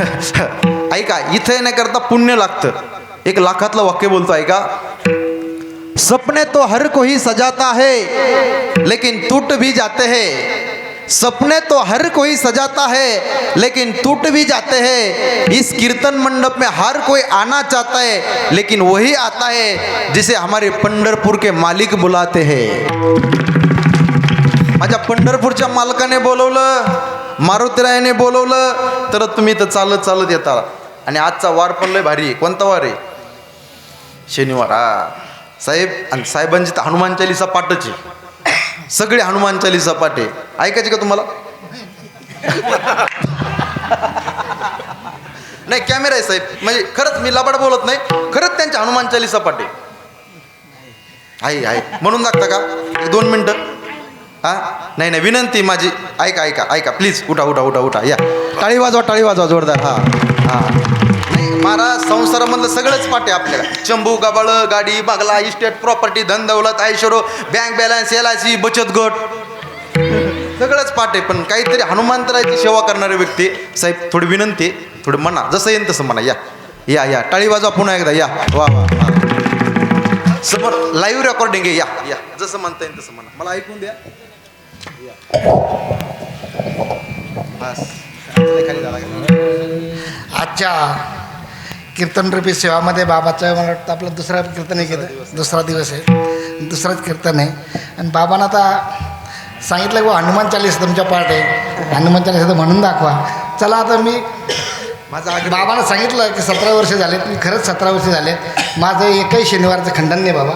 ऐका, इथे येण्याकरता पुण्य लागतं. एक लाखातलं वाक्य बोलतो, ऐका. सपने तो हर कोई सजाता है, लेकिन टूट भी जाते हैं. सपने तो हर कोई सजाता है, लेकिन टूट भी जाते हैं. इस कीर्तन मंडप में हर कोई आना चाहता है, लेकिन वही आता है जिसे हमारे पंढरपुर के मालिक बुलाते हैं. माझ्या पंढरपूरच्या मालकाने बोलवलं. मारुतीरायाने बोलवलं तर तुम्ही तर चालत चालत येता. आणि आजचा वार पण लय भारी आहे. कोणता वार आहे? शनिवार. हा. साहेब आणि साहेबांची तर हनुमान चालीसा पाठच आहे. सगळे हनुमान चालीसा पाठ आहे. ऐकायचे का तुम्हाला? नाही कॅमेरा आहे साहेब. म्हणजे खरंच मी लबाड बोलत नाही. खरंच त्यांच्या हनुमान चालीसा पाठ आहे. आहे म्हणून लागता का? दोन मिनटं. हा? नाही नाही विनंती माझी. ऐका ऐका ऐका प्लीज उठा उठा उठा उठा या. टाळी वाजवा टाळी वाजवा जोरदार हा हा. नाही महाराज संसारामधलं सगळंच पाठे आपल्याला. चंबू गबाळ गाडी बंगला इस्टेट प्रॉपर्टी धन दौलत ऐश्वरो bank balance L I C बचत गट. सगळंच पाठे आहे पण काहीतरी हनुमंतराची सेवा करणारे व्यक्ती. साहेब थोडी विनंती थोडी थोडं म्हणा जसं येईन तसं म्हणा या. या या टाळी वाजवा पुन्हा एकदा या. वा वा समोर लाईव्ह रेकॉर्डिंग आहे या या. जसं म्हणता येईल तसं म्हणा. मला ऐकून द्या. आजच्या कीर्तन रूपी सेवामध्ये बाबाचं मला वाटतं आपलं दुसरा कीर्तन आहे केलं दुसरा दिवस आहे. दुसराच कीर्तन आहे. आणि बाबांना आता सांगितलं की हनुमान चालीस तुमच्या पाठ आहे. हनुमान चालीस तर म्हणून दाखवा. चला आता मी माझा बाबांना सांगितलं की सतरा वर्ष झालेत. मी खरंच सतरा वर्ष झालेत. माझं एकही शनिवारचं खंडन नाही बाबा.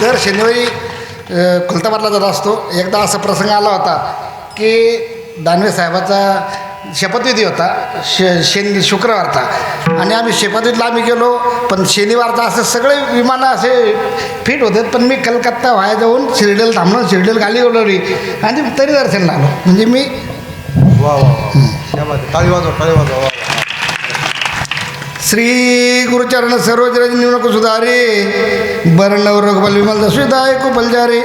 दर शनिवारी खुलताबादला जात असतो. एकदा असा प्रसंग आला होता की दानवे साहेबाचा शपथविधी होता. श शनि शुक्रवारचा आणि आम्ही शपथविधीला आम्ही गेलो पण शनिवारचा असं सगळे विमानं असे फिट होते पण मी कलकत्ता व्हाया जाऊन शिर्डीला थांबलो शिर्डीला गाली बोलवली आणि तरी दर्शन लागलो. म्हणजे मी वा वा. टाळी वाजवा टाळी वाजवा. श्री गुरुचरण सरोज निवडक सुधारे बरण रघुबल विमल दशविदाय कुपलजारे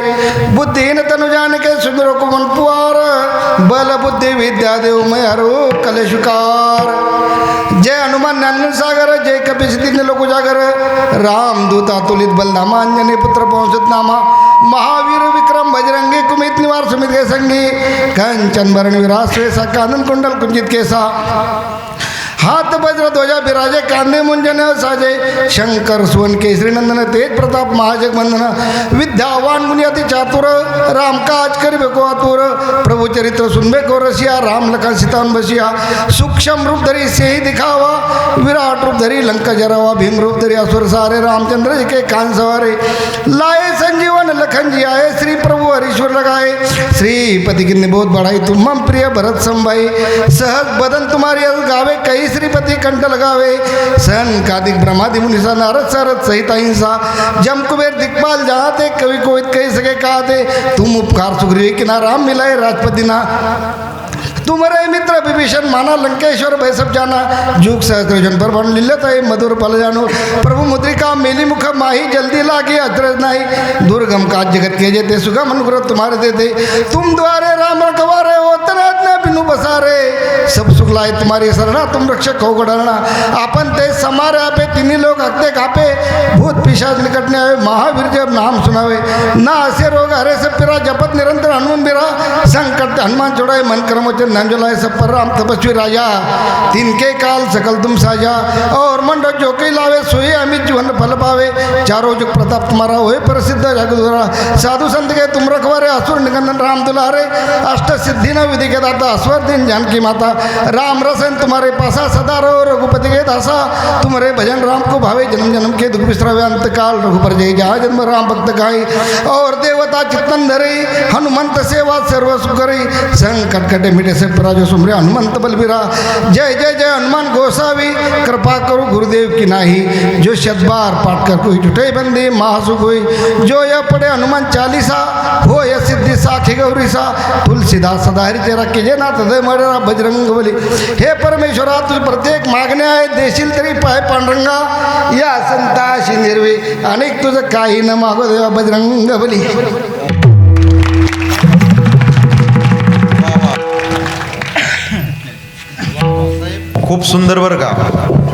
बुद्धिहीन तनु के सुंदर कुमन पुआर बल बुद्धि विद्या देव मयारो कलेशुकार जय हनुमान ज्ञान सागर जय कपिश दीन लोक जागर। राम दूत अतुलित बलधामा अंजने पुत्र पहुंचत नामा। महावीर विक्रम बजरंगी कुमित निवार सुमित के संगी। कंचन भरण विरास वेसा कानन कुंडल कुंजित केसा। हात वज्र ध्वजा बिराजे कांदे मुंजन साजे शंकर सुवन केसरी नंदन तेज प्रताप महाजग वंदन विद्यावान मुनि अति चातुर राम काज करी को आतुर प्रभु चरित्र सुनबे को रसिया राम लखन सीतान बसिया सूक्ष्म रूप धरी से ही दिखावा विराट रूप धरी लंका जरावा भीम रूप धरी असुर सारे रामचंद्र जी के कान सवारे लाए संजय लखन जी आए श्री प्रभु हरीश्वर लगाए श्रीपति की बहुत बढ़ाई तुम मम प्रिय भरत संभाई. सहज बदन तुम्हारी गावे कई श्रीपति कंठ लगावे. सन कादिक ब्रह्मादि मुनिसा नारद सारद सहित अहिंसा. जम कुबेर दिखपाल जहाँ कवि कोवित कही सके कहते तुम उपकार सुग्रीव किना राम मिलाए राजपति ना तुम्हारे मित्र, विभीषण माना लंकेश्वर भय सब जाना। जुग सहस्त्रजन पर बन लिल्लत है, मधुर फल जानो। प्रभु मुद्रिका, मेली मुख माही, जल्दी लागे अचरज नाही। दुर्गम का जगत के जेते, सुगम अनुग्रह तुम्हारे देते। तुम द्वारे राम रखवारे हो न बिनु बसारे। सब सुख लाए तुम्हारी शरणा, तुम रक्षक हो गडरणा आपण ते समारे आपे, तिन्ही लोक हकते कापे। पिशाच निकटने आवे, महावीर जब नाम सुनावे। ना असे रोग, हरे से पिरा, जपत निरंतर हनुमान बिरा। संकट हनुमान छोड़ाए मन कर्म वचन नाम जलाए, सब पर राम तपस्वी राजा। तिनके काल सकल तुम साजा। और मंडो जो कई लावे सोए अमित जीवन फल पावे। चारों जुग प्रताप तुम्हारा होए, प्रसिद्ध जगदुरा साधु संत के तुम रखवारे, असुर निकंदन राम दुलारे। अष्ट सिद्धि न विधि के दाता अस्वर दिन जानकी माता। राम रसन तुम्हारे पासा, सदा रहो रघुपति के दासा। तुम्हारे भजन राम को भावे, जन्म जन्म के दुख विश्रावे भक्त काल रघुपर जय जहाँ जन्म राम भक्त गाई और देवता चित्तन धरे हनुमंत सेवा सर्व सुखरे संकट कटे मिटे से पराजो सुमरे हनुमंत बलबीरा जय जय जय हनुमान गोसावी। कृपा करो गुरुदेव की नाही। जो शतबार पाठ कर कोई जुटे बंदे महासुख हुई जो यह पढ़े हनुमान चालीसा हो यह साखी गौरी सा तुलसीदास सदा हरी तेरा जे नाथ हृदय मरेरा बजरंगबली हे परमेश्वरा तुझ प्रत्येक मागण्या आहे देशील तरी पाय पांडुरंगा या संताशी निर्वे अनेक तुझं काही न मागो देवा बजरंगबली खूप सुंदर बरं का?